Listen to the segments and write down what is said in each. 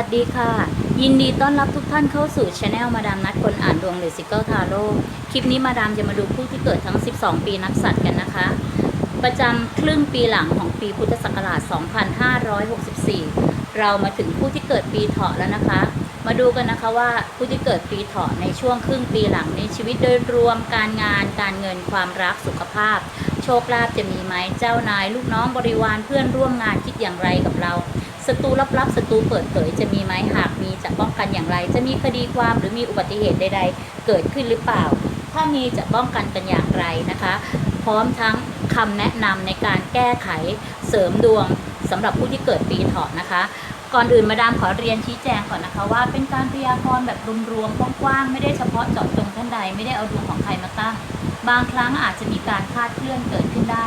สวัสดีค่ะ ยินดีต้อนรับทุกท่านเข้าสู่ช anel มาดามนัดคนอ่านดวงหรือซิกเกิลทาโร่คลิปนี้มาดามจะมาดูผู้ที่เกิดทั้ง 12 ปีนักสัตว์กันนะคะ ประจำครึ่งปีหลังของปีพุทธศักราช 2564 เรามาถึงผู้ที่เกิดปีเถาะแล้วนะคะ มาดูกันนะคะว่าผู้ที่เกิดปีเถาะในช่วงครึ่งปีหลังในชีวิตโดยรวมการงาน การเงินความรักสุขภาพ โชคลาภจะมีไหมเจ้านาย ลูกน้องบริวารเพื่อนร่วมงานคิดอย่างไรกับเรา ศัตรูลับๆศัตรูเปิดเผยจะมีไหมหากมีจะป้องกันอย่างไร จะมีคดีความหรือมีอุบัติเหตุใด ๆ เกิดขึ้นหรือเปล่า ถ้ามีจะป้องกันกันอย่างไรนะคะ พร้อมทั้งคำแนะนำในการแก้ไขเสริมดวงสำหรับผู้ที่เกิดปีเถาะนะคะก่อนอื่นมาดามขอเรียนชี้แจงก่อนนะคะว่าเป็นการพยากรณ์แบบรวมๆกว้างๆไม่ได้เฉพาะเจาะจงท่านใด ไม่ได้เอาดวงของใครมาตั้ง บางครั้งอาจจะมีการคลาดเคลื่อนเกิดขึ้นได้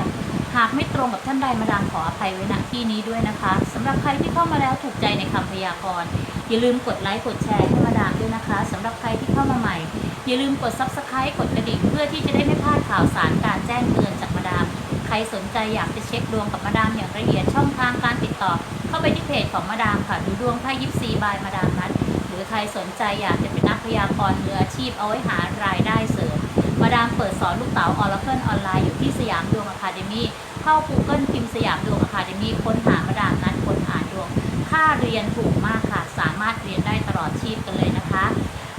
หากไม่ตรงกับท่านใดมาดามขออภัยไว้ณที่นี้ด้วยนะคะสำหรับใครที่เข้ามาแล้วถูกใจในคำพยากรณ์อย่าลืมกดไลค์กดแชร์ให้มาดามด้วยนะคะสำหรับใครที่เข้ามาใหม่ อย่าลืมกด subscribe กดกระดิ่งเพื่อที่จะได้ไม่พลาดข่าวสารการแจ้งเตือนจากมาดาม ใครสนใจอยากจะเช็คดวงกับมาดามอย่างละเอียดช่องทางการติดต่อ เข้าไปที่เพจของมาดามค่ะดูดวงไพ่ยิปซีบายมาดามนัดหรือใครสนใจอยากจะเป็นนักพยากรณ์มืออาชีพเอาไว้หารายได้เสริม มาดามเปิดสอนลูกเต๋าออร์เคิลออนไลน์อยู่ที่สยามดวงอะคาเดมี่เข้า Google พิมพ์สยามดวงอะคาเดมี่ค้นหามาดามนัดค้นอ่านดวง ค่าเรียนถูกมากค่ะ สามารถเรียนได้ตลอดชีพกันเลยนะคะ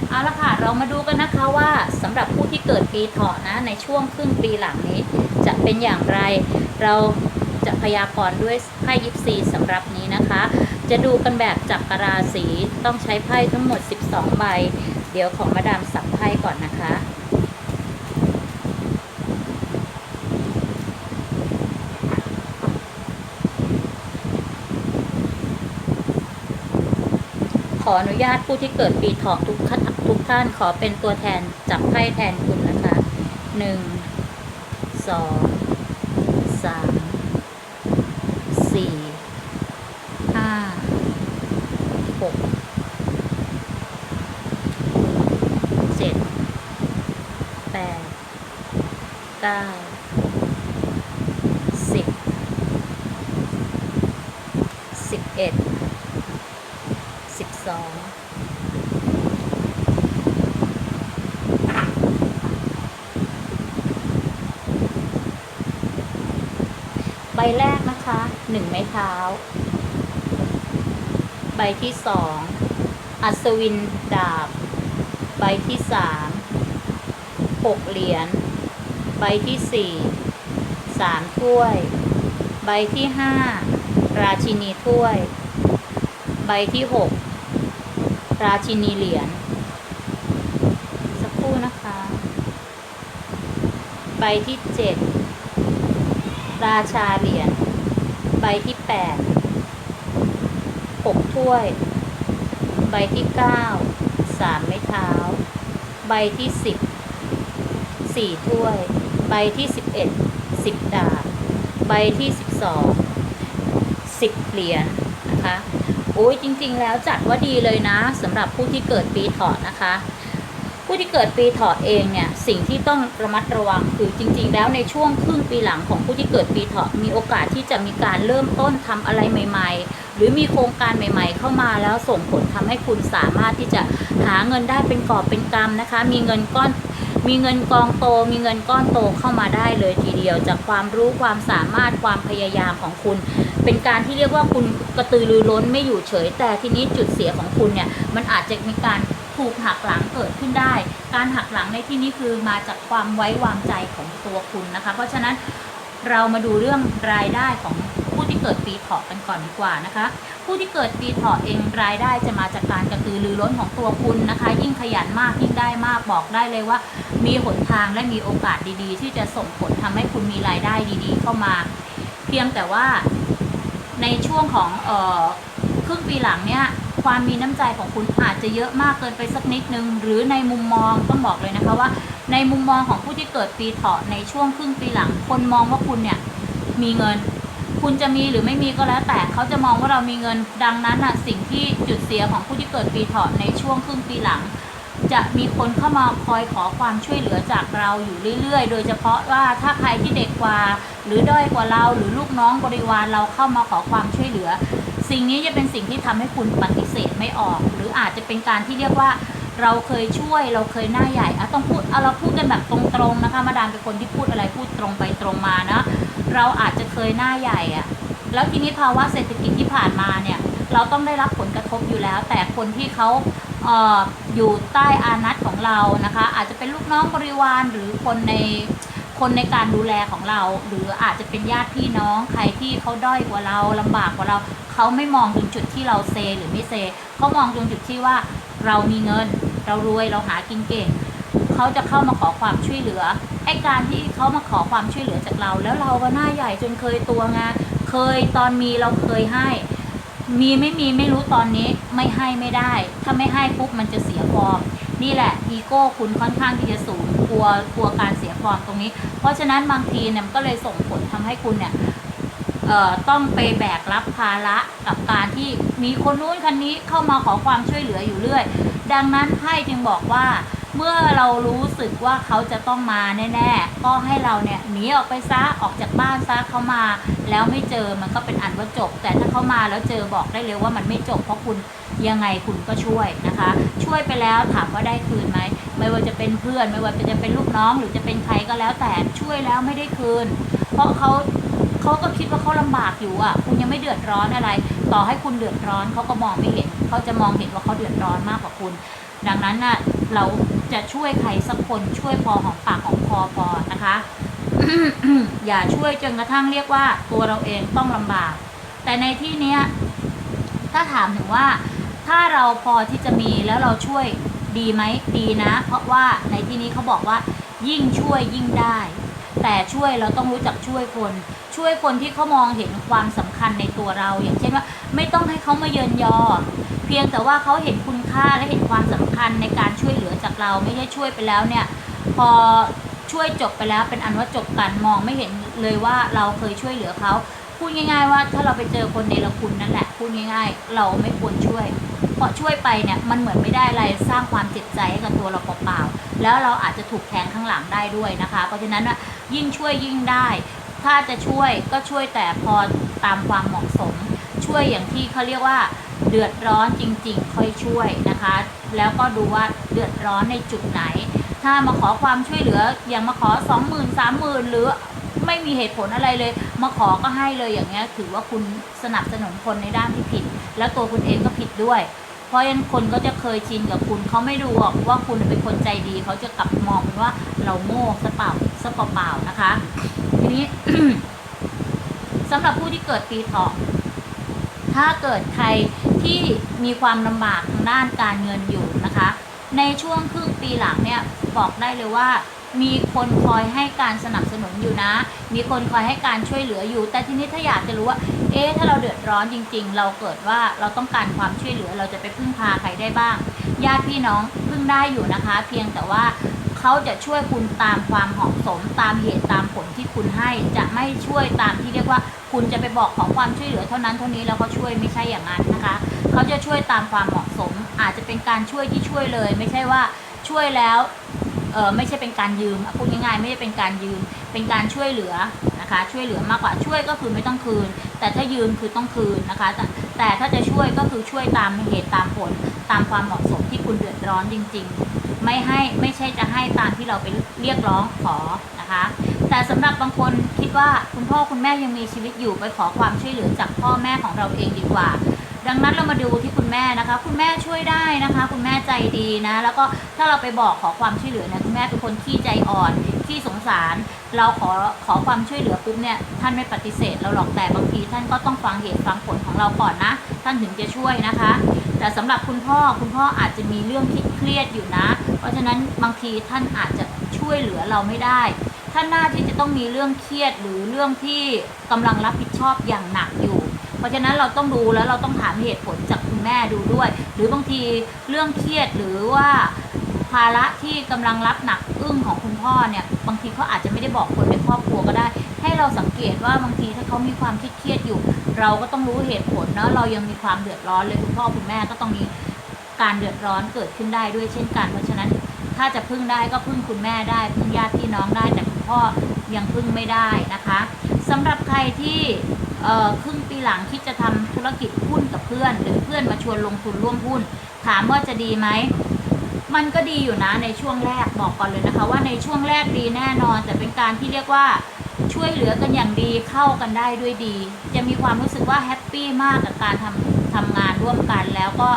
เอาละค่ะเรามาดูกันนะคะว่าสำหรับผู้ที่เกิดปีเถาะนะในช่วงครึ่งปีหลังนี้ จะเป็นอย่างไรเราจะพยากรณ์ด้วยไพ่ยิปซีสำหรับนี้นะคะ จะดูกันแบบจับกราศีต้องใช้ไพ่ทั้งหมด 12 ใบ เดี๋ยวของมาดามสับไพ่ก่อนนะคะ ขออนุญาตผู้ที่เกิดปีเถาะทุกท่านทุกท่านขอเป็นตัวแทนจับไพ่แทนคุณนะคะหนึ่งสองสามสี่ห้าหกเจ็ดแปดเก้าสิบสิบเอ็ด องใบแรกนะคะหนึ่งไม้เท้า ใบที่สองอัศวินดาบ ใบที่สามหกเหรียญ ใบที่สี่สามถ้วย ใบที่ห้าราชินีถ้วย ใบที่หก ราชินีเหรียญสักครู่นะคะ ใบที่เจ็ดราชาเหรียญใบที่แปดหกถ้วย ใบที่เก้าสามไม้เท้า ใบที่สิบสี่ถ้วย ใบที่สิบเอ็ดสิบดาบใบที่สิบสองสิบเหรียญนะคะ โอ้ยจริง ๆ แล้วจัดว่าดีเลยนะสำหรับผู้ที่เกิดปีเถาะนะคะ ผู้ที่เกิดปีเถาะเองเนี่ยสิ่งที่ต้องระมัดระวังคือจริง ๆ แล้วในช่วงครึ่งปีหลังของผู้ที่เกิดปีเถาะมีโอกาสที่จะมีการเริ่มต้นทำอะไรใหม่ ๆ หรือมีโครงการใหม่ ๆ เข้ามาแล้วส่งผลทำให้คุณสามารถที่จะหาเงินได้เป็นกอบเป็นกำนะคะ มีเงินก้อนมีเงินกองโต มีเงินก้อนโตเข้ามาได้เลยทีเดียว จากความรู้ความสามารถความพยายามของคุณ เป็นการที่เรียกว่าคุณกระตือรือร้นไม่อยู่เฉย แต่ทีนี้จุดเสียของคุณเนี่ยมันอาจจะมีการถูกหักหลังเกิดขึ้นได้ การหักหลังในที่นี้คือมาจากความไว้วางใจของตัวคุณนะคะ เพราะฉะนั้นเรามาดูเรื่องรายได้ของผู้ที่เกิดปีเถาะกันก่อนดีกว่านะคะ ผู้ที่เกิดปีเถาะเองรายได้จะมาจากการกระตือรือร้นของตัวคุณนะคะ ยิ่งขยันมากยิ่งได้มากบอกได้เลยว่า มีหนทางและมีโอกาสดีๆ ที่จะส่งผลทำให้คุณมีรายได้ดี ๆ เข้ามา เพียงแต่ว่า ในช่วงของเออครึ่งปีหลังเนี่ยความมีน้ำใจของคุณอาจจะเยอะมากเกินไปสักนิดนึง หรือในมุมมองต้องบอกเลยนะคะว่า ในมุมมองของผู้ที่เกิดปีเถาะในช่วงครึ่งปีหลัง คนมองว่าคุณเนี่ยมีเงิน คุณจะมีหรือไม่มีก็แล้ว แต่เขาจะมองว่าเรามีเงิน ดังนั้นน่ะสิ่งที่จุดเสียของผู้ที่เกิดปีเถาะในช่วงครึ่งปีหลัง จะมีคนเข้ามาคอยขอความช่วยเหลือจากเราอยู่เรื่อย ๆ โดยเฉพาะว่าถ้าใครที่เด็กกว่า หรือด้อยกว่าเราหรือลูกน้องบริวารเราเข้ามาขอความช่วยเหลือ สิ่งนี้จะเป็นสิ่งที่ทำให้คุณปฏิเสธไม่ออก หรืออาจจะเป็นการที่เรียกว่าเราเคยช่วยเราเคยหน้าใหญ่อะต้องพูดเอาเราพูดกันแบบตรงๆนะคะ มาดามเป็นคนที่พูดอะไรพูดตรงไปตรงมานะเราอาจจะเคยหน้าใหญ่อะแล้วทีนี้ภาวะเศรษฐกิจที่ผ่านมาเนี่ย เราต้องได้รับผลกระทบอยู่แล้ว แต่คนที่เขาเอออยู่ใต้อานัตของเรานะคะ อาจจะเป็นลูกน้องบริวารหรือคนใน คนในการดูแลของเรา หรืออาจจะเป็นญาติพี่น้องใครที่เขาด้อยกว่าเราลำบากกว่าเรา เขาไม่มองถึงจุดที่เราเซ หรือไม่เซเขามองตรงจุดที่ว่าเรามีเงิน เรารวยเราหากินเก่งเขาจะเข้ามาขอความช่วยเหลือไอ้การที่เขามาขอความช่วยเหลือจากเรา แล้วเราก็หน้าใหญ่จนเคยตัวไงเคยตอนมีเราเคยให้ มีไม่มีไม่รู้ตอนนี้ไม่ให้ไม่ได้ ถ้าไม่ให้ปุ๊บมันจะเสียฟอร์ม นี่แหละอีโก้คุณค่อนข้างที่จะสูงกลัวกลัวการเสียฟอร์มตรงนี้ เพราะฉะนั้นบางทีเนี่ยมันก็เลยส่งผลทำให้คุณเนี่ยเอ่อต้องไปแบกรับภาระกับการที่มีคนนู้นคนนี้เข้ามาขอความช่วยเหลืออยู่เรื่อย ดังนั้นไพ่จึงบอกว่าเมื่อเรารู้สึกว่าเขาจะต้องมาแน่ๆ ก็ให้เราเนี่ยหนีออกไปซะออกจากบ้านซะเขามา แล้วไม่เจอมันก็เป็นอันว่าจบ แต่ถ้าเขามาแล้วเจอบอกได้เลยว่ามันไม่จบเพราะคุณ ยังไงคุณก็ช่วยนะคะ ช่วยไปแล้วถามว่าได้คืนไหมไม่ว่าจะเป็นเพื่อน ไม่ว่าจะเป็นลูกน้อง หรือจะเป็นใครก็แล้วแต่ช่วยแล้วไม่ได้คืน เพราะเขาเขาก็คิดว่าเขาลำบากอยู่อะ คุณยังไม่เดือดร้อนอะไร ต่อให้คุณเดือดร้อนเขาก็มองไม่เห็นเขาจะมองเห็นว่าเขาเดือดร้อนมากกว่าคุณ ดังนั้นน่ะเราจะช่วยใครสักคนช่วยพอของปากของคอพอนะคะอย่าช่วยจนกระทั่งเรียกว่าตัวเราเองต้องลำบาก แต่ในที่เนี้ยถ้าถามถึงว่า ถ้าเราพอที่จะมีแล้วเราช่วยดีไหมดีนะ เพราะว่าในที่นี้เขาบอกว่า ยิ่งช่วยยิ่งได้ แต่ช่วยเราต้องรู้จักช่วยคน ช่วยคนที่เขามองเห็นความสำคัญในตัวเรา อย่างเช่นว่าไม่ต้องให้เขามาเยินยอ เพียงแต่ว่าเขาเห็นคุณค่าและเห็นความสำคัญในการช่วยเหลือจากเราไม่ใช่ช่วยไปแล้วเนี่ยพอช่วยจบไปแล้วเป็นอันว่าจบกันมองไม่เห็นเลยว่าเราเคยช่วยเหลือเขาพูดง่าย ๆ ว่าถ้าเราไปเจอคนในละคุณนั่นแหละพูดง่าย ๆ เราไม่ควรช่วย พราะช่วยไปเนี่ยมันเหมือนไม่ได้อะไรสร้างความเจ็บใจให้กับตัวเราเปล่าๆแล้วเราอาจจะถูกแทงข้างหลังได้ด้วยนะคะ เพราะฉะนั้นน่ะยิ่งช่วยยิ่งได้ ถ้าจะช่วยก็ช่วยแต่พอตามความเหมาะสม ช่วยอย่างที่เขาเรียกว่าเดือดร้อนจริงๆ ค่อยช่วยนะคะ แล้วก็ดูว่าเดือดร้อนในจุดไหน ถ้ามาขอความช่วยเหลืออย่างมาขอสองหมื่นสามหมื่นหรือไม่มีเหตุผลอะไรเลย มาขอก็ให้เลยอย่างเงี้ยถือว่าคุณสนับสนุนคนในด้านที่ผิด แล้วตัวคุณเองก็ผิดด้วย ราะฉะนั้นคนก็จะเคยชินกับคุณเขาไม่ดูหรอกว่าคุณเป็นคนใจดีเขาจะกลับมองว่าเราโง่ซะเปล่าซะเปล่าๆนะคะ ทีนี้สำหรับผู้ที่เกิดปีเถาะถ้าเกิดใครที่มีความลำบากทางด้านการเงินอยู่นะคะ ในช่วงครึ่งปีหลังเนี่ยบอกได้เลยว่า มีคนคอยให้การสนับสนุนอยู่นะ มีคนคอยให้การช่วยเหลืออยู่ แต่ทีนี้ถ้าอยากจะรู้ว่า เอ๊ะถ้าเราเดือดร้อนจริง ๆ เราเกิดว่าเราต้องการความช่วยเหลือเราจะไปพึ่งพาใครได้บ้างญาติพี่น้องพึ่งได้อยู่นะคะ เพียงแต่ว่าเขาจะช่วยคุณตามความเหมาะสมตามเหตุตามผลที่คุณให้จะไม่ช่วยตามที่เรียกว่า คุณจะไปบอกขอความช่วยเหลือเท่านั้นเท่านี้แล้วเขาช่วยไม่ใช่อย่างนั้นนะคะเขาจะช่วยตามความเหมาะสม อาจจะเป็นการช่วยที่ช่วยเลย ไม่ใช่ว่าช่วยแล้ว เออไม่ใช่เป็นการยืมอะพูดง่ายๆ ไม่ใช่เป็นการยืม เป็นการช่วยเหลือนะคะ ช่วยเหลือมากกว่าช่วยก็คือไม่ต้องคืน แต่ถ้ายืมคือต้องคืนนะคะ แต่แต่ถ้าจะช่วยก็คือช่วยตามเหตุตามผล ตามความเหมาะสมที่คุณเดือดร้อนจริง ๆ ไม่ให้ไม่ใช่จะให้ตามที่เราไปเรียกร้องขอนะคะ แต่สำหรับบางคนคิดว่าคุณพ่อคุณแม่ยังมีชีวิตอยู่ไปขอความช่วยเหลือจากพ่อแม่ของเราเองดีกว่า ดังนั้นเรามาดูที่คุณแม่นะคะ คุณแม่ช่วยได้นะคะ คุณแม่ใจดีนะ แล้วก็ถ้าเราไปบอกขอความช่วยเหลือเนี่ยคุณแม่เป็นคนขี้ใจอ่อนขี้สงสาร เราขอขอความช่วยเหลือปุ๊บเนี่ยท่านไม่ปฏิเสธเราหรอกแต่บางทีท่านก็ต้องฟังเหตุฟังผลของเราก่อนนะ ท่านถึงจะช่วยนะคะ แต่สำหรับคุณพ่อคุณพ่ออาจจะมีเรื่องที่เครียดอยู่นะ เพราะฉะนั้นบางทีท่านอาจจะช่วยเหลือเราไม่ได้ท่านน่าที่จะต้องมีเรื่องเครียดหรือเรื่องที่กำลังรับผิดชอบอย่างหนักอยู่ เพราะฉะนั้นเราต้องดูแล้วเราต้องถามเหตุผลจากคุณแม่ดูด้วย หรือบางทีเรื่องเครียดหรือว่าภาระที่กำลังรับหนักอึ้งของคุณพ่อเนี่ย บางทีเขาอาจจะไม่ได้บอกคนในครอบครัวก็ได้ ให้เราสังเกตว่าบางทีถ้าเขามีความเครียดอยู่ เราก็ต้องรู้เหตุผลเนาะเรายังมีความเดือดร้อนเลยคุณพ่อคุณแม่ก็ต้องมีการเดือดร้อนเกิดขึ้นได้ด้วยเช่นกัน เพราะฉะนั้นถ้าจะพึ่งได้ก็พึ่งคุณแม่ได้ พึ่งญาติพี่น้องได้แต่คุณพ่อยังพึ่งไม่ได้นะคะสสำหรับใครที่ ครึ่งปีหลังคิดจะทำธุรกิจหุ้นกับเพื่อน หรือเพื่อนมาชวนลงทุนร่วมหุ้น ถามว่าจะดีไหมมันก็ดีอยู่นะในช่วงแรกบอกก่อนเลยนะคะ ว่าในช่วงแรกดีแน่นอน แต่เป็นการที่เรียกว่าช่วยเหลือกันอย่างดีเข้ากันได้ด้วยดี จะมีความรู้สึกว่าแฮปปี้มากกับการทำทำงานร่วมกันแล้วก็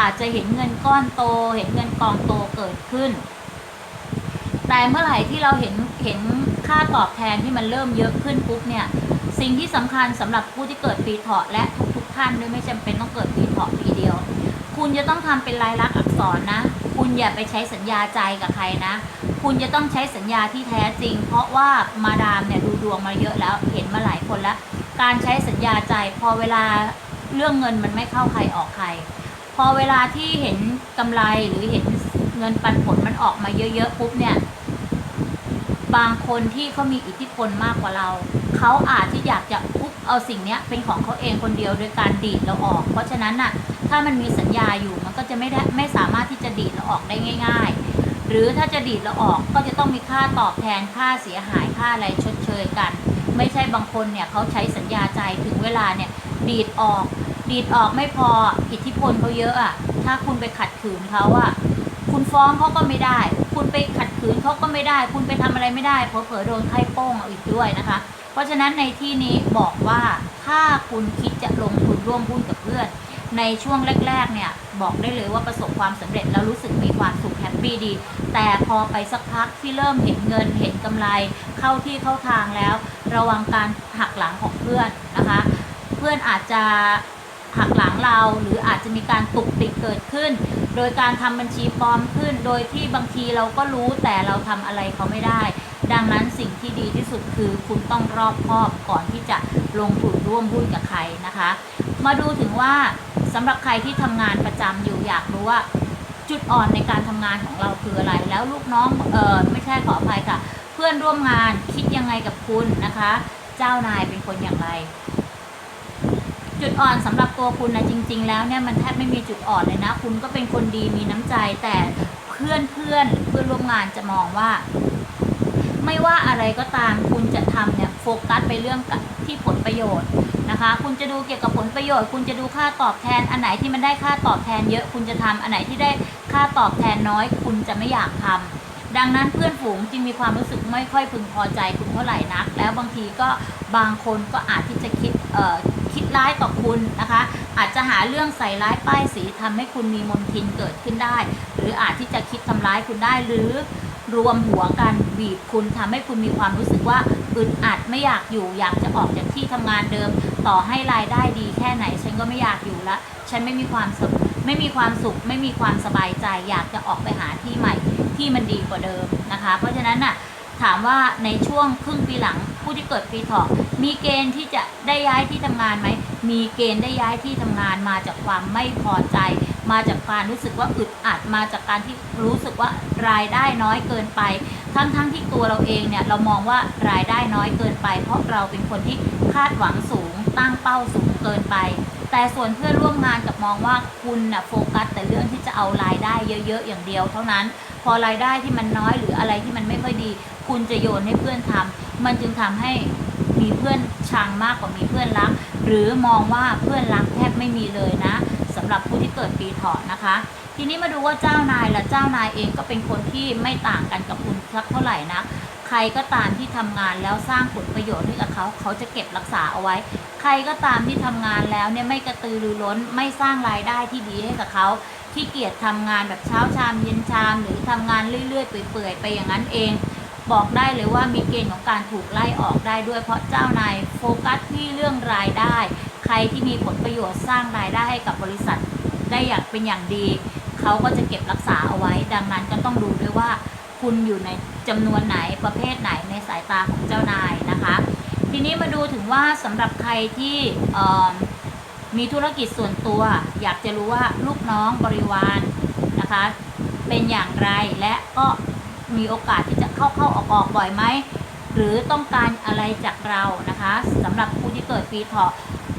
อาจจะเห็นเงินก้อนโต เห็นเงินกองโตเกิดขึ้น แต่เมื่อไหร่ที่เราเห็นเห็นค่าตอบแทนที่มันเริ่มเยอะขึ้นปุ๊บเนี่ย สิ่งที่สำคัญสำหรับผู้ที่เกิดปีเถาะและทุกๆท่านด้วยไม่จำเป็นต้องเกิดปีเถาะปีเดียว คุณจะต้องทำเป็นลายลักษณ์อักษรนะ คุณอย่าไปใช้สัญญาใจกับใครนะ คุณจะต้องใช้สัญญาที่แท้จริง เพราะว่ามาดามเนี่ยดูดวงมาเยอะแล้วเห็นมาหลายคนแล้ว การใช้สัญญาใจพอเวลาเรื่องเงินมันไม่เข้าใครออกใคร พอเวลาที่เห็นกำไรหรือเห็นเงินปันผลมันออกมาเยอะๆปุ๊บเนี่ย บางคนที่เขามีอิทธิพลมากกว่าเรา เขาอาจที่อยากจะปุ๊บเอาสิ่งนี้เป็นของเขาเองคนเดียวโดยการดีดเราออก เพราะฉะนั้นน่ะถ้ามันมีสัญญาอยู่มันก็จะไม่ได้ไม่สามารถที่จะดีดเราออกได้ง่าย ๆ หรือถ้าจะดีดเราออกก็จะต้องมีค่าตอบแทนค่าเสียหายค่าอะไรชดเชยกัน ไม่ใช่บางคนเนี่ยเขาใช้สัญญาใจถึงเวลาเนี่ยดีดออก ดีดออกไม่พออิทธิพลเขาเยอะอะถ้าคุณไปขัดขืนเขาอะคุณฟ้องเขาก็ไม่ได้ คุณไปขัดขืนเขาก็ไม่ได้ คุณไปทำอะไรไม่ได้ เพราะเผลอโดนไข้โป้งเอาอีกด้วยนะคะ เพราะฉะนั้นในที่นี้บอกว่าถ้าคุณคิดจะลงทุนร่วมหุ้นกับเพื่อน ในช่วงแรก ๆ เนี่ย บอกได้เลยว่าประสบความสำเร็จแล้วรู้สึกมีความสุขแฮปปี้ดี แต่พอไปสักพักที่เริ่มเห็นเงินเห็นกำไร เข้าที่เข้าทางแล้ว ระวังการหักหลังของเพื่อนนะคะ เพื่อนอาจจะหักหลังเราหรืออาจจะมีการตุกติกเกิดขึ้น โดยการทำบัญชีปลอมขึ้น โดยที่บางทีเราก็รู้แต่เราทำอะไรเขาไม่ได้ ดังนั้นสิ่งที่ดีที่สุดคือคุณต้องรอบคอบก่อนที่จะลงทุนร่วมหุ้นกับใครนะคะ มาดูถึงว่าสำหรับใครที่ทำงานประจำอยู่อยากรู้ว่าจุดอ่อนในการทำงานของเราคืออะไร แล้วลูกน้องเออไม่ใช่ขออภัยค่ะ เพื่อนร่วมงานคิดยังไงกับคุณนะคะ เจ้านายเป็นคนอย่างไร จุดอ่อนสำหรับตัวคุณนะจริง ๆ แล้วเนี่ยมันแทบไม่มีจุดอ่อนเลยนะ คุณก็เป็นคนดีมีน้ำใจแต่เพื่อนเพื่อนเพื่อนร่วมงานจะมองว่า ไม่ว่าอะไรก็ตามคุณจะทำเนี่ยโฟกัสไปเรื่องที่ผลประโยชน์นะคะ คุณจะดูเกี่ยวกับผลประโยชน์ คุณจะดูค่าตอบแทน อันไหนที่มันได้ค่าตอบแทนเยอะคุณจะทำอันไหนที่ได้ค่าตอบแทนน้อย คุณจะไม่อยากทำดังนั้นเพื่อนฝูงจึงมีความรู้สึกไม่ค่อยพึงพอใจคุณเท่าไหร่นัก แล้วบางทีก็บางคนก็อาจที่จะคิดเอ่อคิดร้ายต่อคุณนะคะ อาจจะหาเรื่องใส่ร้ายป้ายสีทำให้คุณมีมนทินเกิดขึ้นได้ หรืออาจที่จะคิดทำร้ายคุณได้หรือ รวมหัวกันบีบคุณทำให้คุณมีความรู้สึกว่าอึดอัดไม่อยากอยู่ อยากจะออกจากที่ทำงานเดิม ต่อให้รายได้ดีแค่ไหน ฉันก็ไม่อยากอยู่ละ ฉันไม่มีความสุขไม่มีความสุข ไม่มีความสบายใจ อยากจะออกไปหาที่ใหม่ที่มันดีกว่าเดิมนะคะ เพราะฉะนั้นน่ะถามว่าในช่วงครึ่งปีหลังผู้ที่เกิดปีถาะมีเกณฑ์ที่จะได้ย้ายที่ทำงานไหม มีเกณฑ์ได้ย้ายที่ทำงานมาจากความไม่พอใจ มาจากการรู้สึกว่าอึดอัดมาจากการที่รู้สึกว่ารายได้น้อยเกินไป ทั้งๆทที่ตัวเราเองเนี่ยเรามองว่ารายได้น้อยเกินไป เพราะเราเป็นคนที่คาดหวังสูง ตั้งเป้าสูงเกินไป แต่ส่วนเพื่อนร่วมงานกับมองว่าคุณน่ะโฟกัสแต่เรื่องที่จะเอารายได้เยอะๆอย่างเดียว เท่านั้น พอรายได้ที่มันน้อยหรืออะไรที่มันไม่ค่อยดี คุณจะโยนให้เพื่อนทำมันจึงทำให้มีเพื่อนชังมากกว่ามีเพื่อนรัก หรือมองว่าเพื่อนรักแทบไม่มีเลยนะสำหรับผู้ที่เกิดปีเถาะนะคะ ทีนี้มาดูว่าเจ้านายและเจ้านายเองก็เป็นคนที่ไม่ต่างกันกับคุณสักเท่าไหร่นะใครก็ตามที่ทำงานแล้วสร้างผลประโยชน์ให้กับเขาเขาจะเก็บรักษาเอาไว้ ใครก็ตามที่ทำงานแล้วเนี่ยไม่กระตือรือร้นไม่สร้างรายได้ที่ดีให้กับเขาที่เกียจทำงานแบบเช้าชามเย็นชาม หรือทำงานเรื่อยๆเปื่อยๆไปอย่างนั้นเอง บอกได้เลยว่ามีเกณฑ์ของการถูกไล่ออกได้ด้วย เพราะเจ้านายโฟกัสที่เรื่องรายได้ ใครที่มีผลประโยชน์สร้างรายได้ให้กับบริษัทได้อย่างเป็นอย่างดี เขาก็จะเก็บรักษาเอาไว้ ดังนั้นก็ต้องดูด้วยว่าคุณอยู่ในจำนวนไหนประเภทไหนในสายตาของเจ้านายนะคะ ทีนี้มาดูถึงว่าสำหรับใครที่มมีธุรกิจส่วนตัว อยากจะรู้ว่าลูกน้องบริวารนะคะ เป็นอย่างไรและก็ มีโอกาสที่จะเข้าเข้าออกออกบ่อยไหมหรือต้องการอะไรจากเรานะคะสำหรับผู้ที่เกิดปีเถาะ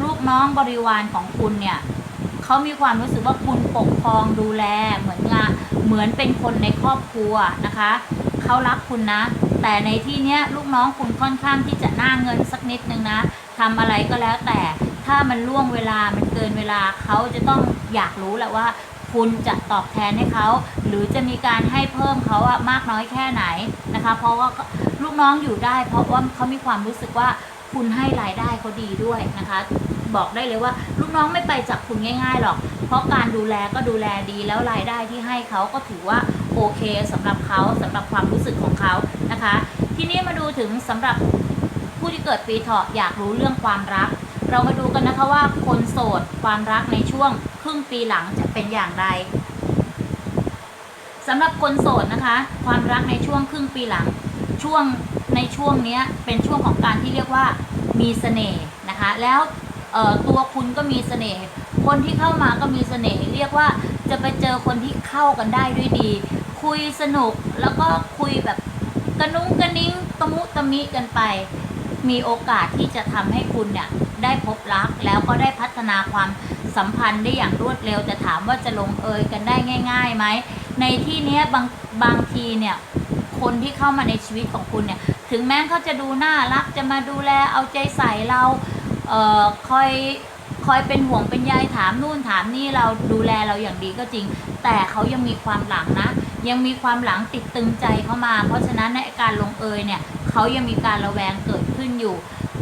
ลูกน้องบริวารของคุณเนี่ยเขามีความรู้สึกว่าคุณปกครองดูแลเหมือนงานเหมือนเป็นคนในครอบครัวนะคะเขารักคุณนะ แต่ในที่เนี้ยลูกน้องคุณค่อนข้างที่จะหน้าเงินสักนิดนึงนะทำอะไรก็แล้วแต่ถ้ามันล่วงเวลามันเกินเวลาเขาจะต้องอยากรู้แหละว่า คุณจะตอบแทนให้เขา หรือจะมีการให้เพิ่มเขาอะมากน้อยแค่ไหนนะคะ เพราะว่าลูกน้องอยู่ได้ เพราะว่าเขามีความรู้สึกว่าคุณให้รายได้เขาดีด้วยนะคะ บอกได้เลยว่าลูกน้องไม่ไปจากคุณง่าย ๆหรอก เพราะการดูแลก็ดูแลดีแล้วรายได้ที่ให้เขาก็ถือว่าโอเคสำหรับเขาสำหรับความรู้สึกของเขานะคะ ทีนี้มาดูถึงสำหรับผู้ที่เกิดปีเถาะอยากรู้เรื่องความรัก เรามาดูกันนะคะว่าคนโสดความรักในช่วง ครึ่งปีหลังจะเป็นอย่างไรสำหรับคนโสดนะคะ ความรักในช่วงครึ่งปีหลัง ช่วงในช่วงนี้เป็นช่วงของการที่เรียกว่ามีเสน่ห์นะคะ แล้วตัวคุณก็มีเสน่ห์คนที่เข้ามาก็มีเสน่ห์เรียกว่าจะไปเจอคนที่เข้ากันได้ด้วยดี คุยสนุกแล้วก็คุยแบบกระนุ้งกระนิ้งตะมุตะมิกันไป มีโอกาสที่จะทำให้คุณเนี่ยได้พบรักแล้วก็ได้พัฒนาความสัมพันธ์ได้อย่างรวดเร็วแต่ถามว่าจะลงเอยกันได้ง่ายๆไหมในที่นี้บางบางทีเนี่ยคนที่เข้ามาในชีวิตของคุณเนี่ยถึงแม้เขาจะดูน่ารักจะมาดูแลเอาใจใส่เราเอ่อคอยคอยเป็นห่วงเป็นใยถามนู่นถามนี่เราดูแลเราอย่างดีก็จริง แต่เขายังมีความหลังนะ ยังมีความหลังติดตึงใจเข้ามา เพราะฉะนั้นในการลงเอยเนี่ยเขายังมีการระแวงเกิด ขึ้นอยู่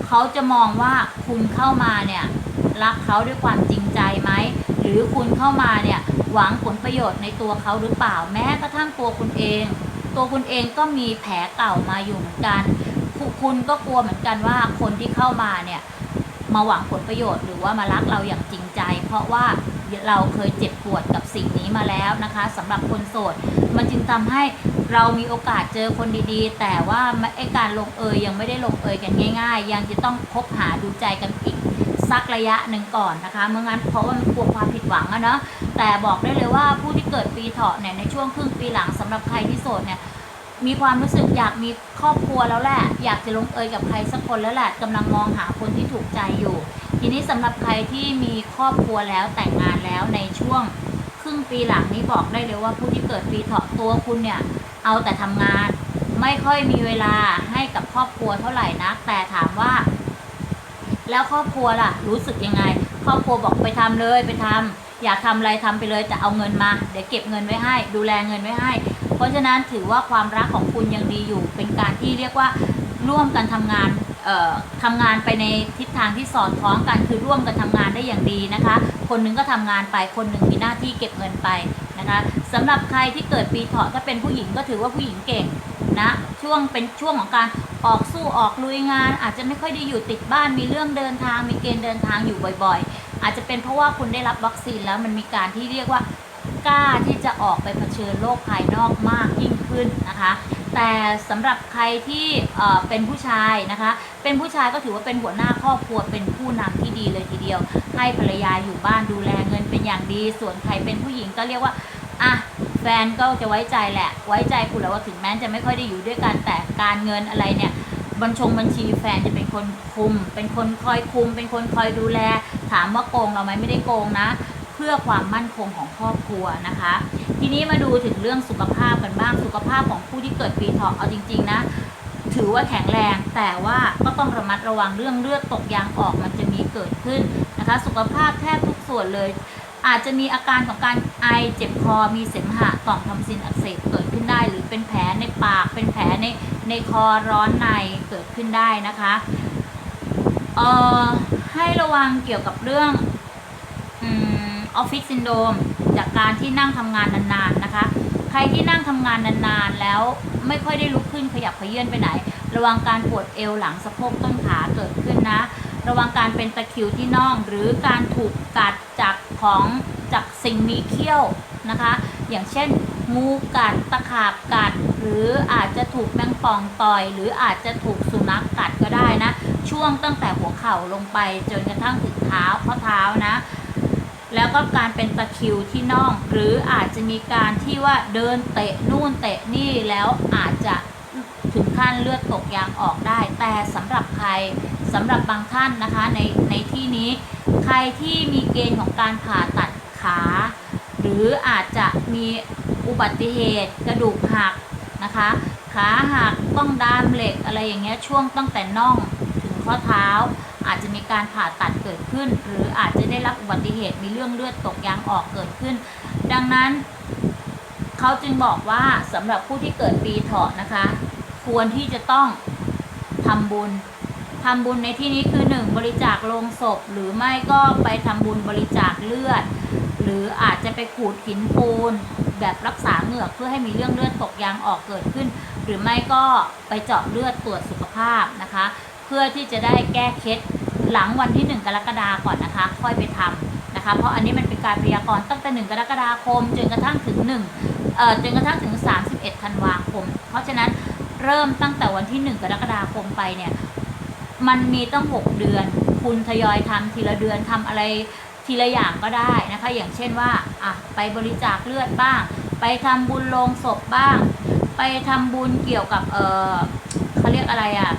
เขาจะมองว่าคุณเข้ามาเนี่ยรักเขาด้วยความจริงใจไหมหรือคุณเข้ามาเนี่ยหวังผลประโยชน์ในตัวเขาหรือเปล่าแม้กระทั่งตัวคุณเอง ตัวคุณเองก็มีแผลเก่ามาอยู่เหมือนกัน คุณก็กลัวเหมือนกันว่าคนที่เข้ามาเนี่ยมาหวังผลประโยชน์หรือว่ามารักเราอย่างจริงใจ เพราะว่าเราเคยเจ็บปวดกับสิ่งนี้มาแล้วนะคะสำหรับคนโสด มันจึงทำให้ เรามีโอกาสเจอคนดีๆ แต่ว่าไอการลงเอยยังไม่ได้ลงเอยกันง่าย ๆ ยังจะต้องคบหาดูใจกันอีกสักระยะหนึ่งก่อนนะคะเมื่องั้นเพราะว่ามันกลัวความผิดหวังอะเนาะแต่บอกได้เลยว่าผู้ที่เกิดปีเถาะเนี่ยในช่วงครึ่งปีหลังสำหรับใครที่โสดเนี่ยมีความรู้สึกอยากมีครอบครัวแล้วแหละ อยากจะลงเอยกับใครสักคนแล้วแหละกำลังมองหาคนที่ถูกใจอยู่ ทีนี้สำหรับใครที่มีครอบครัวแล้วแต่งงานแล้วในช่วงครึ่งปีหลังนี้บอกได้เลยว่าผู้ที่เกิดปีเถาะตัวคุณเนี่ย เอาแต่ทำงานไม่ค่อยมีเวลาให้กับครอบครัวเท่าไหร่นัก แต่ถามว่า แล้วครอบครัวล่ะ รู้สึกยังไง ครอบครัวบอกไปทำเลยไปทำอยากทำอะไรทำไปเลยแต่เอาเงินมา เดี๋ยวเก็บเงินไว้ให้ ดูแลเงินไว้ให้ เพราะฉะนั้นถือว่าความรักของคุณยังดีอยู่ เป็นการที่เรียกว่าร่วมกันทำงานเอ่อทำงานไปในทิศทางที่สอดคล้องกันคือร่วมกันทำงานได้อย่างดีนะคะ คนหนึงก็ทำงานไปคนหนึ่งมีหน้าที่เก็บเงินไป นะคะสำหรับใครที่เกิดปีเถาะถ้าเป็นผู้หญิงก็ถือว่าผู้หญิงเก่งนะช่วงเป็นช่วงของการออกสู้ออกลุยงาน อาจจะไม่ค่อยได้อยู่ติดบ้านมีเรื่องเดินทาง มีเกณฑ์เดินทางอยู่บ่อยๆ อาจจะเป็นเพราะว่าคุณได้รับวัคซีนแล้วมันมีการที่เรียกว่ากล้าที่จะออกไปเผชิญโลกภายนอกมากยิ่งขึ้นนะคะ แต่สำหรับใครที่เป็นผู้ชายนะคะ เป็นผู้ชายก็ถือว่าเป็นหัวหน้าครอบครัวเป็นผู้นำที่ดีเลยทีเดียว ให้ภรรยาอยู่บ้านดูแลเงินเป็นอย่างดี ส่วนใครเป็นผู้หญิงก็เรียกว่าอะแฟนก็จะไว้ใจแหละ ไว้ใจคุณแล้วว่าถึงแม้จะไม่ค่อยได้อยู่ด้วยกันแต่การเงินอะไรเนี่ยบัญชงบัญชีแฟนจะเป็นคนคุม เป็นคนคอยคุม เป็นคนคอยดูแล ถามว่าโกงเราไหมไม่ได้โกงนะ เพื่อความมั่นคงของครอบครัวนะคะ ทีนี้มาดูถึงเรื่องสุขภาพกันบ้างสุขภาพของผู้ที่เกิดปีเถาะเอาจริง ๆ นะ ถือว่าแข็งแรง แต่ว่าก็ต้องระมัดระวังเรื่องเลือดตกยางออกมันจะมีเกิดขึ้นนะคะ สุขภาพแทบทุกส่วนเลย อาจจะมีอาการของการไอเจ็บคอมีเสมหะต่อมทอมซินอักเสบเกิดขึ้นได้ หรือเป็นแผลในปากเป็นแผลในในคอร้อนในเกิดขึ้นได้นะคะเอ่อให้ระวังเกี่ยวกับเรื่องออฟฟิศซินโดม จากการที่นั่งทำงานนานๆนะคะ ใครที่นั่งทำงานนานๆ แล้วไม่ค่อยได้ลุกขึ้นขยับเขยื่อนไปไหน ระวังการปวดเอวหลังสะโพกต้นขาเกิดขึ้นนะ ระวังการเป็นตะคริวที่น่อง หรือการถูกกัดจากของจากสิ่งมีเขี้ยวนะคะ อย่างเช่นงูกัดตะขาบกัด หรืออาจจะถูกแมงป่องต่อย หรืออาจจะถูกสุนัขกัดก็ได้นะ ช่วงตั้งแต่หัวเข่าลงไปจนกระทั่งถึงเท้าข้อเท้านะ แล้วก็การเป็นตะคิวที่น่อง หรืออาจจะมีการที่ว่าเดินเตะนู่นเตะนี่แล้วอาจจะถึงขั้นเลือดตกยางออกได้ แต่สำหรับใครสำหรับบางท่านนะคะในในที่นี้ใครที่มีเกณฑ์ของการผ่าตัดขา หรืออาจจะมีอุบัติเหตุกระดูกหักนะคะขาหักต้องดามเหล็กอะไรอย่างเงี้ยช่วงตั้งแต่น่องถึงข้อเท้า อาจจะมีการผ่าตัดเกิดขึ้น หรืออาจจะได้รับอุบัติเหตุมีเรื่องเลือดตกยางออกเกิดขึ้น ดังนั้นเขาจึงบอกว่าสำหรับผู้ที่เกิดปีเถาะนะคะ ควรที่จะต้องทำบุญทำบุญในที่นี้คือหนึ่งบริจาคโลงศพ หรือไม่ก็ไปทำบุญบริจาคเลือด หรืออาจจะไปขูดหินปูน แบบรักษาเหงือกเพื่อให้มีเรื่องเลือดตกยางออกเกิดขึ้น หรือไม่ก็ไปเจาะเลือดตรวจสุขภาพนะคะ พื่อที่จะได้แก้เคล็ดหลังวันที่ 1 กรกฎาก่อนนะคะ ค่อยไปทำนะคะ เพราะอันนี้มันเป็นการพยากรณ์ตั้งแต่ 1 กรกฎาคม จนกระทั่งถึง1เอ่อจนกระทั่งถึง 31 ธันวาคม เพราะฉะนั้นเริ่มตั้งแต่วันที่ 1 กรกฎาคมไปเนี่ยมันมีตั้ง 6 เดือน คุณทยอยทำทีละเดือนทำอะไรทีละอย่างก็ได้นะคะ อย่างเช่นว่าอะไปบริจาคเลือดบ้าง ไปทำบุญโลงศพบ้าง ไปทำบุญเกี่ยวกับเออเขาเรียกอะไรอะ่ะ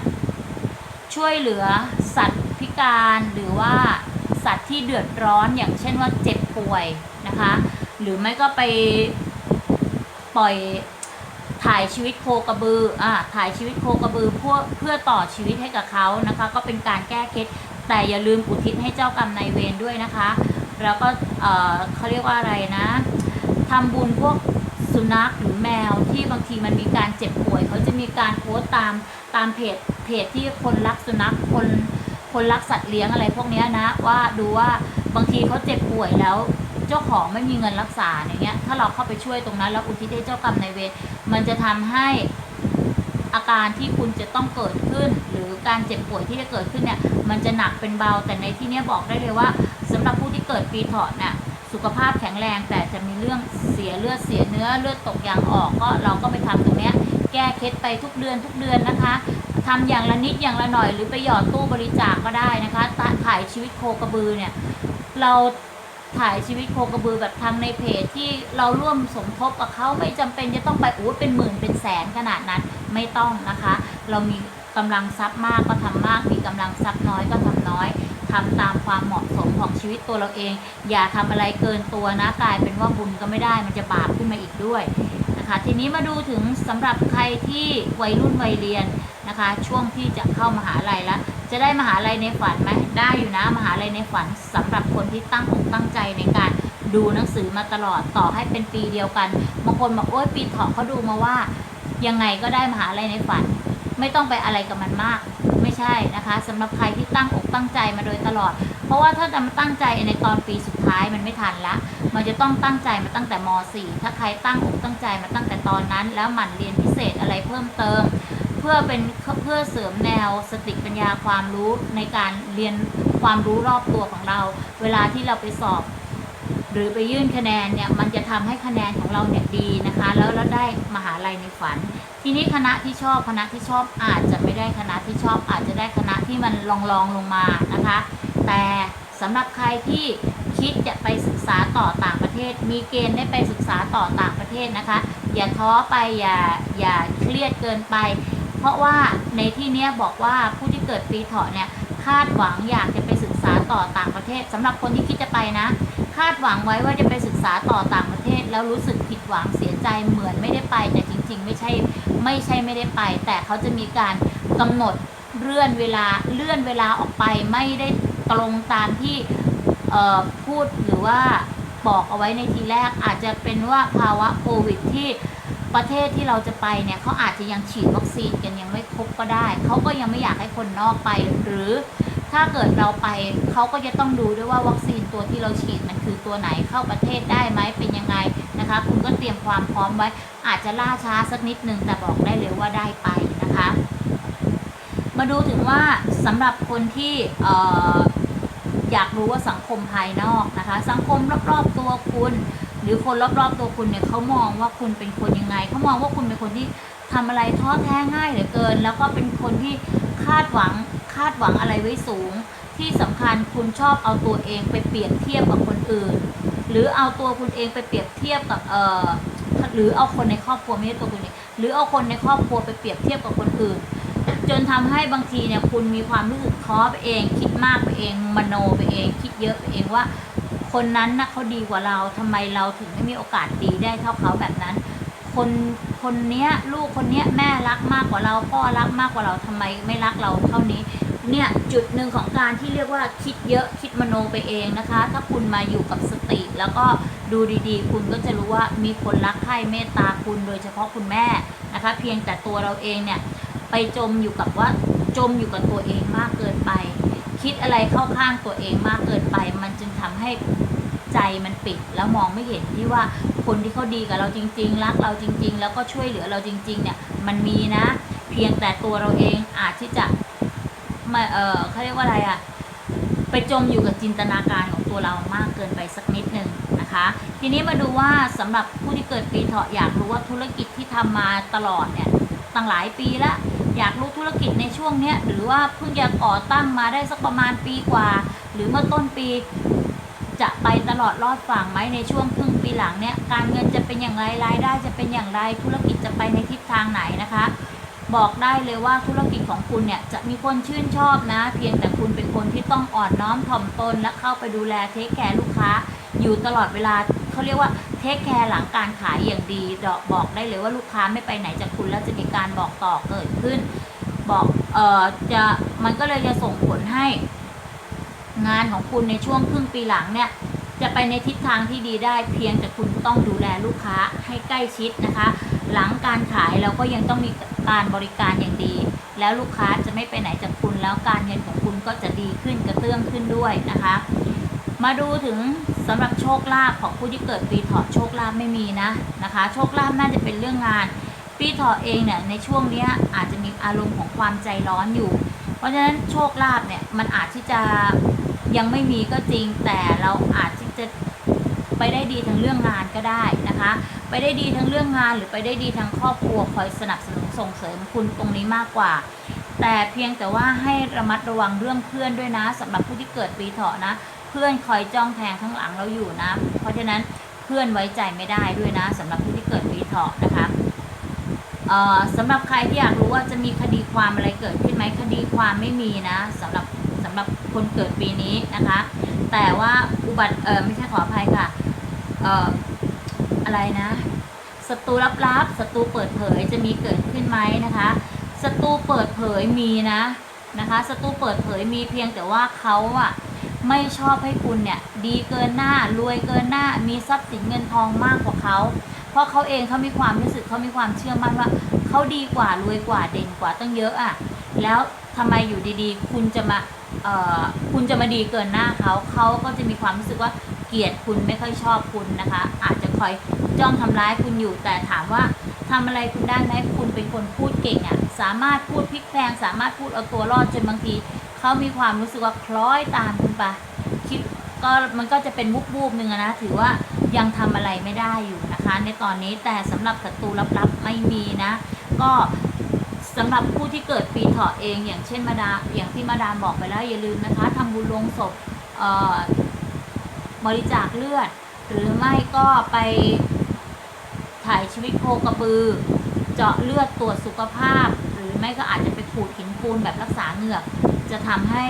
ช่วยเหลือสัตว์พิการหรือว่าสัตว์ที่เดือดร้อนอย่างเช่นว่าเจ็บป่วยนะคะ หรือไม่ก็ไปปล่อยถ่ายชีวิตโคกระบืออ่าถ่ายชีวิตโคกระบือเพื่อเพื่อต่อชีวิตให้กับเขานะคะ ก็เป็นการแก้เคล็ดแต่อย่าลืมอุทิศให้เจ้ากรรมนายเวรด้วยนะคะ แล้วก็เออเขาเรียกว่าอะไรนะทำบุญพวกสุนัขหรือแมวที่บางทีมันมีการเจ็บป่วย เขาจะมีการโพสต์ตาม ตามเพจเพจที่คนรักสุนัขคนคนรักสัตว์เลี้ยงอะไรพวกนี้นะ ว่าดูว่าบางทีเขาเจ็บป่วยแล้ว เจ้าของไม่มีเงินรักษาอย่างเงี้ย ถ้าเราเข้าไปช่วยตรงนั้นแล้วอุทิศให้เจ้ากรรมนายเวรมันจะทำให้อาการที่คุณจะต้องเกิดขึ้น หรือการเจ็บป่วยที่จะเกิดขึ้นเนี่ย มันจะหนักเป็นเบาแต่ในที่นี้บอกได้เลยว่าสำหรับผู้ที่เกิดปีเถาะเนี่ยสุขภาพแข็งแรงแต่จะมีเรื่องเสียเลือดเสียเนื้อเลือดตกยางออกก็เราก็ไปทำตรงเนี้ย แก้เคล็ดไปทุกเดือนทุกเดือนนะคะทำอย่างละนิดอย่างละหน่อยหรือไปหยอดตู้บริจาคก็ได้นะคะตถ่ายชีวิตโคกระบือเนี่ยเราถ่ายชีวิตโคกระบือแบบทางในเพจที่เราร่วมสมทบกับเขาไม่จำเป็นจะต้องไปโอ้เป็นหมื่นเป็นแสนขนาดนั้นไม่ต้องนะคะ เรามีกำลังทรัพย์มากก็ทำมาก มีกำลังทรัพย์น้อยก็ทำน้อยทำตามความเหมาะสมของชีวิตตัวเราเอง อย่าทำอะไรเกินตัวนะกลายเป็นว่าบุญก็ไม่ได้มันจะบาปขึ้นมาอีกด้วย นะคะ ทีนี้มาดูถึงสำหรับใครที่วัยรุ่นวัยเรียนนะคะ ช่วงที่จะเข้ามหาลัยแล้วจะได้มหาลัยในฝันไหมได้อยู่นะมหาลัยในฝันสำหรับคนที่ตั้งอกตั้งใจในการดูหนังสือมาตลอดต่อให้เป็นปีเดียวกันบางคนบอกโอ้ยปีเถาะเขาดูมาว่า ยังไงก็ได้มหาลัยในฝัน ไม่ต้องไปอะไรกับมันมาก ไม่ใช่นะคะสำหรับใครที่ตั้งอกตั้งใจมาโดยตลอด เพราะว่าถ้าจะมาตั้งใจในตอนปีสุดท้ายมันไม่ทันละ มันจะต้องตั้งใจมาตั้งแต่ม .4 ถ้าใครตั้งอกตั้งใจมาตั้งแต่ตอนนั้น แล้วหมั่นเรียนพิเศษอะไรเพิ่มเติม เพื่อเป็นเพื่อเสริมแนวสติปัญญาความรู้ในการเรียนความรู้รอบตัวของเรา เวลาที่เราไปสอบ หรือไปยื่นคะแนนเนี่ยมันจะทำให้คะแนนของเราเนี่ยดีนะคะ แล้วเราได้มหาลัยในฝันทีนี้คณะที่ชอบคณะที่ชอบอาจจะไม่ได้คณะที่ชอบอาจจะได้คณะที่มันลองลองลงมานะคะ แต่สำหรับใครที่คิดจะไปศึกษาต่อต่างประเทศ มีเกณฑ์ได้ไปศึกษาต่อต่างประเทศนะคะ อย่าท้อไปอย่าอย่าเครียดเกินไป เพราะว่าในที่นี้บอกว่าผู้ที่เกิดปีเถาะเนี่ยคาดหวังอยากจะไปศึกษาต่อต่างประเทศสำหรับคนที่คิดจะไปนะ คาดหวังไว้ว่าจะไปศึกษาต่อต่างประเทศ แล้วรู้สึกผิดหวังเสียใจเหมือนไม่ได้ไป แต่จริง ๆ ไม่ใช่ไม่ใช่ไม่ได้ไป แต่เขาจะมีการกำหนดเลื่อนเวลาเลื่อนเวลาออกไปไม่ได้ ตรงตามที่พูดหรือว่าบอกเอาไว้ในทีแรก อาจจะเป็นว่าภาวะโควิดที่ประเทศที่เราจะไปเนี่ยเขาอาจจะยังฉีดวัคซีนกันยังไม่ครบก็ได้เขาก็ยังไม่อยากให้คนนอกไปหรือถ้าเกิดเราไปเขาก็จะต้องดูด้วยว่าวัคซีนตัวที่เราฉีดมันคือตัวไหนเข้าประเทศได้ไหมเป็นยังไงนะคะ คุณก็เตรียมความพร้อมไว้ อาจจะล่าช้าสักนิดนึงแต่บอกได้เลยว่าได้ไปนะคะ มาดูถึงว่าสำหรับคนที่ อยากรู้ว่าสังคมภายนอกนะคะ สังคมรอบๆตัวคุณ หรือคนรอบๆตัวคุณเนี่ยเขามองว่าคุณเป็นคนยังไงเขามองว่าคุณเป็นคนที่ทำอะไรท้อแท้ง่ายเหลือเกิน แล้วก็เป็นคนที่คาดหวังคาดหวังอะไรไว้สูง ที่สำคัญคุณชอบเอาตัวเองไปเปรียบเทียบกับคนอื่น หรือเอาตัวคุณเองไปเปรียบเทียบกับเอ่อหรือเอาคนในครอบครัวไม่ใช่ตัวคุณเองหรือเอาคนในครอบครัวไปเปรียบเทียบกับคนอื่น จนทำให้บางทีเนี่ยคุณมีความรู้สึกท้อไปเอง คิดมากไปเอง มโนไปเอง คิดเยอะไปเองว่า คนนั้นนะเขาดีกว่าเราทำไมเราถึงไม่มีโอกาสดีได้เท่าเขาแบบนั้น คนคนเนี้ยลูกคนเนี้ยแม่รักมากกว่าเราพ่อรักมากกว่าเราทำไมไม่รักเราเท่านี้เนี่ยจุดหนึ่งของการที่เรียกว่าคิดเยอะคิดมโนไปเองนะคะ ถ้าคุณมาอยู่กับสติ แล้วก็ดูดีๆ คุณก็จะรู้ว่ามีคนรักใคร่เมตตาคุณโดยเฉพาะคุณแม่นะคะ เพียงแต่ตัวเราเองเนี่ย ไปจมอยู่กับว่าจมอยู่กับตัวเองมากเกินไป คิดอะไรเข้าข้างตัวเองมากเกินไป มันจึงทำให้ใจมันปิดแล้วมองไม่เห็นที่ว่าคนที่เขาดีกับเราจริง ๆ รักเราจริง ๆ แล้วก็ช่วยเหลือเราจริง ๆ เนี่ย มันมีนะ เพียงแต่ตัวเราเองอาจที่จะมาเออเขาเรียกว่าอะไรอะไปจมอยู่กับจินตนาการของตัวเรามากเกินไปสักนิดหนึ่งนะคะ ทีนี้มาดูว่าสำหรับผู้ที่เกิดปีเถาะอยากรู้ว่าธุรกิจที่ทำมาตลอดเนี่ยตั้งหลายปีแล้ว อยากรู้ธุรกิจในช่วงเนี้ยหรือว่าเพิ่งจะก่อตั้งมาได้สักประมาณปีกว่า หรือเมื่อต้นปี จะไปตลอดรอดฝั่งไหมในช่วงครึ่งปีหลังเนี่ยการเงินจะเป็นอย่างไรรายได้จะเป็นอย่างไรธุรกิจจะไปในทิศทางไหนนะคะ บอกได้เลยว่าธุรกิจของคุณเนี่ยจะมีคนชื่นชอบนะ เพียงแต่คุณเป็นคนที่ต้องอ่อนน้อมถ่อมตนและเข้าไปดูแลเทคแคร์ลูกค้า อยู่ตลอดเวลา เขาเรียกว่าเทคแคร์หลังการขายอย่างดีดอกบอกได้เลยว่าลูกค้าไม่ไปไหนจากคุณแล้วจะมีการบอกต่อเกิดขึ้น บอกเอ่อจะมันก็เลยจะส่งผลให้ งานของคุณในช่วงครึ่งปีหลังเนี่ยจะไปในทิศทางที่ดีได้เพียงแต่คุณต้องดูแลลูกค้าให้ใกล้ชิดนะคะ หลังการขายเราก็ยังต้องมีการบริการอย่างดี แล้วลูกค้าจะไม่ไปไหนจากคุณแล้วการเงินของคุณก็จะดีขึ้นกระเตื้องขึ้นด้วยนะคะ มาดูถึงสำหรับโชคลาภของผู้ที่เกิดปีเถาะโชคลาภไม่มีนะนะคะ โชคลาภน่าจะเป็นเรื่องงานปีเถาะเองเนี่ยในช่วงเนี้ยอาจจะมีอารมณ์ของความใจร้อนอยู่ เพราะฉะนั้นโชคลาภเนี่ยมันอาจที่จะยังไม่มีก็จริง แต่เราอาจที่จะไปได้ดีทั้งเรื่องงานก็ได้นะคะ ไปได้ดีทั้งเรื่องงาน หรือไปได้ดีทั้งครอบครัวคอยสนับสนุนส่งเสริมคุณตรงนี้มากกว่า แต่เพียงแต่ว่าให้ระมัดระวังเรื่องเพื่อนด้วยนะสำหรับผู้ที่เกิดปีเถาะนะ เพื่อนคอยจ้องแทงข้างหลังเราอยู่นะ เพราะฉะนั้นเพื่อนไว้ใจไม่ได้ด้วยนะสำหรับผู้ที่เกิดปีเถาะนะคะเอ่อสำหรับใครที่อยากรู้ว่าจะมีคดีความอะไรเกิดขึ้นไหมคดีความไม่มีนะสำหรับสำหรับคนเกิดปีนี้นะคะ แต่ว่าอุบัติเออไม่ใช่ขออภัยค่ะเอ่ออะไรนะศัตรูลับๆศัตรูเปิดเผยจะมีเกิดขึ้นไหมนะคะศัตรูเปิดเผยมีนะนะคะศัตรูเปิดเผยมีเพียงแต่ว่าเขาอะ ไม่ชอบให้คุณเนี่ยดีเกินหน้ารวยเกินหน้ามีทรัพย์สินเงินทองมากกว่าเขา เพราะเขาเองเขามีความรู้สึกเขามีความเชื่อมั่นว่าเขาดีกว่ารวยกว่าเด่นกว่าตั้งเยอะอะแล้วทำไมอยู่ดีๆ คุณจะมาเอ่อคุณจะมาดีเกินหน้าเขาเขาก็จะมีความรู้สึกว่าเกลียดคุณไม่ค่อยชอบคุณนะคะ อาจจะคอยจ้องทำร้ายคุณอยู่ แต่ถามว่าทำอะไรคุณได้ไหมคุณเป็นคนพูดเก่งอะสามารถพูดพลิกแพลงสามารถพูดเอาตัวรอดจนบางที เขามีความรู้สึกว่าคล้อยตามคุณไปคิดก็มันก็จะเป็นวุบวูบหนึ่งอะนะถือว่ายังทำอะไรไม่ได้อยู่นะคะ ในตอนนี้แต่สำหรับศัตรูลับๆไม่มีนะ ก็สำหรับผู้ที่เกิดปีเถาะเอง อย่างเช่นมาดาอย่างที่มาดามบอกไปแล้วอย่าลืมนะคะทำบุญลงศพเอ่อบริจาคเลือด หรือไม่ก็ไปถ่ายชีวิตโคกระบือ เจาะเลือดตรวจสุขภาพ หรือไม่ก็อาจจะไปขูดหินปูนแบบรักษาเหงือก จะทำให้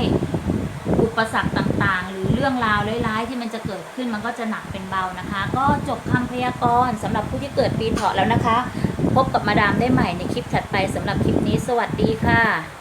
อุปสรรคต่างๆ หรือเรื่องราวร้ายๆ ที่มันจะเกิดขึ้นมันก็จะหนักเป็นเบานะคะ ก็จบคำพยากรณ์สำหรับผู้ที่เกิดปีเถาะแล้วนะคะ พบกับมาดามได้ใหม่ในคลิปถัดไปสำหรับคลิปนี้ สวัสดีค่ะ